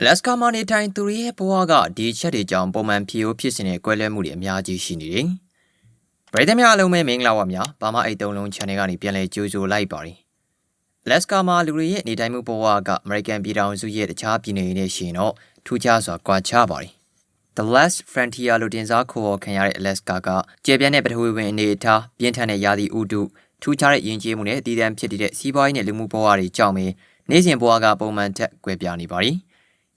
အလက်စကာမှာနေထိုင်သူတွေရဲ့ဘဝကဒီအချက်တွေကြောင့်ပုံမှန်ဖြစ်ရိုးဖြစ်စဉ်တွေကွဲလွဲမှုတွေအများကြီးရှိနေတယ်။ပရိသတ်များအားလုံးပဲမင်္ဂလာပါများ။ဘာမှအိတ်တုံးလုံး channel ကနေပြန်လည်ကြိုဆိုလိုက်ပါတယ်။အလက်စကာမှာလူတွေရဲ့နေထိုင်မှုဘဝကအမေရိကန်ပြည်ထောင်စုရဲ့တခြားပြည်နယ်တွေနဲ့ရှင်တော့ထူးခြားစွာကွာခြားပါတယ်။ The Last Frontier လို့တင်စားခေါ်ခံရတဲ့အလက်စကာကကျေပြန့်တဲ့ပထဝီဝင်အနေအထားပြင်းထန်တဲ့ရာသီဥတုထူးခြားတဲ့ယဉ်ကျေးမှုနဲ့အတည်တမ်းဖြစ်တည်တဲ့စီးပွားရေးနဲ့လူမှုဘဝတွေကြောင့်ပဲနေ့စဉ်ဘဝကပုံမှန်ထက်ကွဲပြားနေပါတယ်။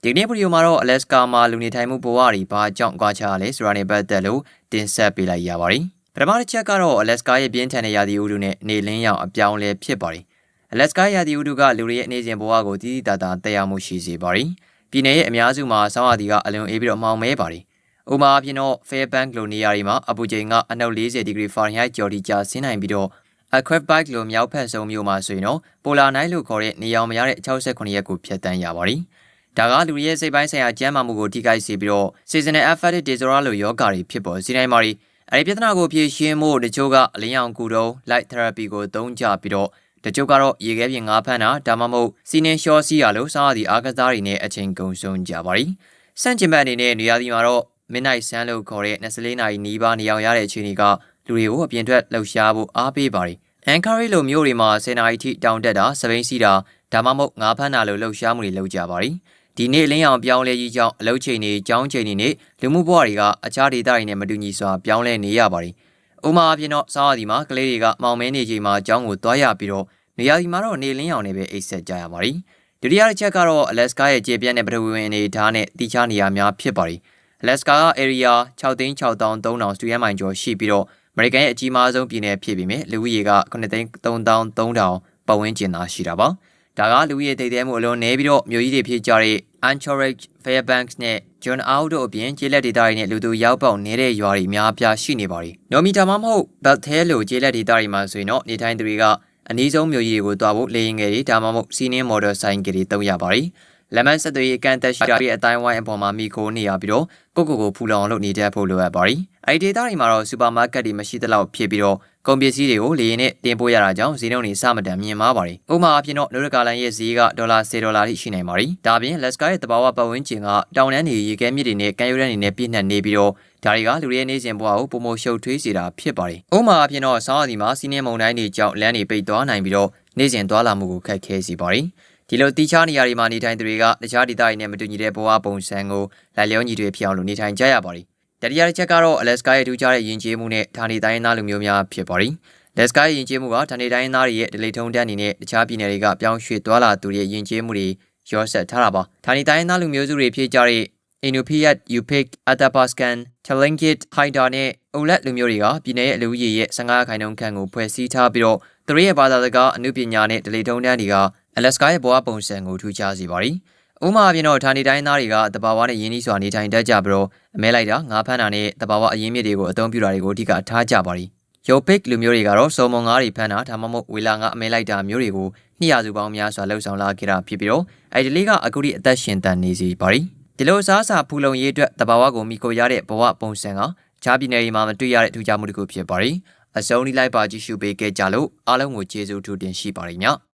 ဒီကနေ့ဗီဒီယိုမှာတော့ Alaska မှာလူနေထိုင်မှုဘဝတွေဘာကြောင့်ကွာခြားလဲဆိုတာနဲ့ပတ်သက်လို့တင်ဆက်ပေးလိုက်ရပါတယ်။ပထမတစ်ချက်ကတော့ Alaska ရဲ့ပြင်းထန်တဲ့ရာသီဥတုနဲ့နေလင်းရောင်အပြောင်းလဲဖြစ်ပါတယ်။ Alaska ရာသီဥတုကလူတွေရဲ့အနေစဉ်ဘဝကိုတည်တည်တာတာတက်ရောက်မှုရှိစေပါတယ်။ပြည်နယ်ရဲ့အများစုမှာဆောင်းရာသီကအလွန်အေးပြီးတော့မှောင်မဲပါတယ်။ဥပမာအဖြစ်တော့ Fairbank လိုနေရာတွေမှာအပူချိန်ကအနှုတ်40ဒီဂရီဖာရင်ဟိုက်ကျော်တိကျဆင်းနိုင်ပြီးတော့ Aquatic လိုမြောက်ဖက်ဆုံးမြို့မှာဆိုရင်တော့ Polar Night လို့ခေါ်တဲ့နေရောင်မရတဲ့68ရက်ကိုဖြတ်တန်းရပါတယ်။ ဒါကလူရဲ့စိတ်ပိုင်းဆိုင်ရာကျန်းမာမှုကိုထိခိုက်စေပြီးတော့ seasonal affective disorder လို့ယောဂါတွေဖြစ်ပေါ်စေနိုင်ပါတယ်။အဲဒီပြဿနာကိုဖြေရှင်းဖို့တချို့ကအလင်းရောင်ကူတုံး light therapy ကိုသုံးကြပြီးတော့တချို့ကတော့ရေခဲပြင်ငါးဖမ်းတာဒါမှမဟုတ်စီနင်းရှော့စီရလို့စားရသည့်အားကစားတွေနဲ့အချိန်ကုန်ဆုံးကြပါတယ်။စန့်ကျင်ဘက်အနေနဲ့နေရာဒီမှာတော့ midnight sun လို့ခေါ်တဲ့24နာရီနီးပါးနေအောင်ရတဲ့အခြေအနေကလူတွေကိုအပြင်ထွက်လှုပ်ရှားဖို့အားပေးပါတယ်။ Anchorage လိုမျိုးတွေမှာ10နာရီထိတောင်တက်တာစပိန်စီတာဒါမှမဟုတ်ငါးဖမ်းတာလို့လှုပ်ရှားမှုတွေလုပ်ကြပါတယ်။ ဒီနေ့လင်းအောင်ပြောင်းလဲကြီးကြောင့်အလုပ်ချိန်တွေကြောင်းချိန်တွေနဲ့လူမှုဘဝတွေကအခြားဒေသတွေနဲ့မတူညီစွာပြောင်းလဲနေရပါတယ်။ဥမာအဖြစ်တော့စားရသည်မှာကလေးတွေကမောင်မဲနေချိန်မှာကြောင်းကိုသွားရပြီးတော့နေရာဒီမှာတော့နေလင်းအောင်နဲ့ပဲအိတ်ဆက်ကြရပါတယ်။ဒုတိယတစ်ချက်ကတော့အလက်စကာရဲ့ကျေပြန့်တဲ့ပထဝီဝင်အနေအထားနဲ့တိကျနေရာများဖြစ်ပါတယ်။အလက်စကာက area 6,6300စတူဒီယံမိုင်ကျော်ရှိပြီးတော့အမေရိကန်ရဲ့အကြီးမားဆုံးပြည်နယ်ဖြစ်ပြီးမြဲလူဦးရေက9,3300ပတ်ဝန်းကျင်သာရှိတာပါ။ ဒါကလူရဲ့တိတ်တဲမှုအလွန်နည်းပြီးတော့မြို့ကြီးတွေဖြစ်ကြတဲ့ Anchorage, Fairbanks နဲ့ John Out တို့အပြင်ကျေးလက်ဒေသတွေနဲ့လူသူရောက်ပေါက်နေတဲ့ရွာတွေများပြားရှိနေပါတယ်။နော်မီတာမှမဟုတ် Bethel လိုကျေးလက်ဒေသတွေမှာဆိုရင်တော့နေထိုင်သူတွေကအနည်းဆုံးမြို့ကြီးတွေကိုတွားဖို့လေရင်ငယ်တွေဒါမှမဟုတ်စီးနင်းမော်ဒယ်ဆိုင်ကယ်တွေတုံးရပါတယ်။လက်မဆက်သွေးအကန့်အသတ်ရှိတဲ့အတိုင်းဝိုင်းအပေါ်မှာမိခိုးနေရပြီးတော့ကိုကိုကိုဖူလောင်လို့နေတတ်ဖို့လိုအပ်ပါတယ်။ အဲဒီဒေသတွေမှာတော့စူပါမားကတ်တွေမရှိသလောက်ဖြစ်ပြီးတော့ကုန်ပစ္စည်းတွေကိုလေယာဉ်နဲ့တင်ပို့ရတာကြောင့်ဈေးနှုန်းတွေစမတန်မြင့်မားပါတယ်။ဥပမာအဖြစ်တော့နိုရကာလန်ရဲ့ဈေးကဒေါ်လာ10ဒေါ်လာထိရှိနိုင်ပါတယ်။ဒါပြင်လက်စကာရဲ့တဘာဝပတ်ဝန်းကျင်ကတောင်တန်းတွေရေခဲမြစ်တွေနဲ့ကမ်းရိုးတန်းတွေနဲ့ပြည့်နှက်နေပြီးတော့ဒါတွေကလူတွေရဲ့နေစဉ်ဘဝကိုပုံမရှုပ်ထွေးစေတာဖြစ်ပါတယ်။ဥပမာအဖြစ်တော့ဆောင်းရာသီမှာစီးနှင်းမုန်တိုင်းတွေကြောင့်လမ်းတွေပိတ်သွားနိုင်ပြီးတော့နေစဉ်သွားလာမှုကိုခက်ခဲစေပါတယ်။ဒီလိုတီးခြားနေရာတွေမှာနေထိုင်သူတွေကတခြားဒေသတွေနဲ့မတူညီတဲ့ဘဝပုံစံကိုလိုက်လျောညီတွေဖြစ်အောင်လုပ်နေထိုင်ကြရပါတယ် တတိယတစ်ချက်ကတော့ Alaska ရဲ့ထူးခြားတဲ့ယဉ်ကျေးမှုနဲ့ဌာနေတိုင်းသားလူမျိုးများဖြစ်ပါတယ်။ Alaska ရဲ့ယဉ်ကျေးမှုကဌာနေတိုင်းသားတွေရဲ့ဒလိထုံတန်းအနေနဲ့တခြားပြည်နယ်တွေကပြောင်းရွှေ့သွားလာသူတွေရဲ့ယဉ်ကျေးမှုတွေရောဆက်ထားတာပါ။ဌာနေတိုင်းသားလူမျိုးစုတွေဖြစ်ကြတဲ့ Inupiat, Yupik, Athabaskan, Tlingit, Haida နဲ့ Olet လူမျိုးတွေကပြည်နယ်ရဲ့အလူကြီးရဲ့15ခိုင်နှုန်းခန့်ကိုဖွဲ့စည်းထားပြီးတော့သူတို့ရဲ့ဘာသာစကားအမှုပညာနဲ့ဒလိထုံတန်းတွေက Alaska ရဲ့ဘဝပုံစံကိုထူးခြားစေပါတယ်။ ဥမာအပြင်တော့ဌာနေတိုင်းသားတွေကတဘာဝနဲ့ယင်းနှီးစွာနေထိုင်တတ်ကြပြီးတော့အမဲလိုက်တာငါးဖမ်းတာနဲ့တဘာဝအရင်းမြစ်တွေကိုအသုံးပြုတာတွေကိုအဓိကထားကြပါရီ။ယောပစ်လူမျိုးတွေကတော့စော်မွန်ငါးတွေဖမ်းတာဒါမှမဟုတ်ဝေလာငါအမဲလိုက်တာမျိုးတွေကိုနှစ်ရာစုပေါင်းများစွာလှုပ်ဆောင်လာခဲ့တာဖြစ်ပြီးတော့အဲဒီလေးကအခုထိအသက်ရှင်တန်နေစီပါရီ။ဒီလိုအစားအစာဖူလုံရေးအတွက်တဘာဝကိုမိကိုရတဲ့ဘဝပုံစံကဂျာပြည်နယ်မှာမတွေ့ရတဲ့ထူးခြားမှုတစ်ခုဖြစ်ပါရီ။အစုံဒီလိုက်ပါကြည့်ရှုပေးခဲ့ကြလို့အားလုံးကိုကျေးဇူးထူးတင်ရှိပါရည။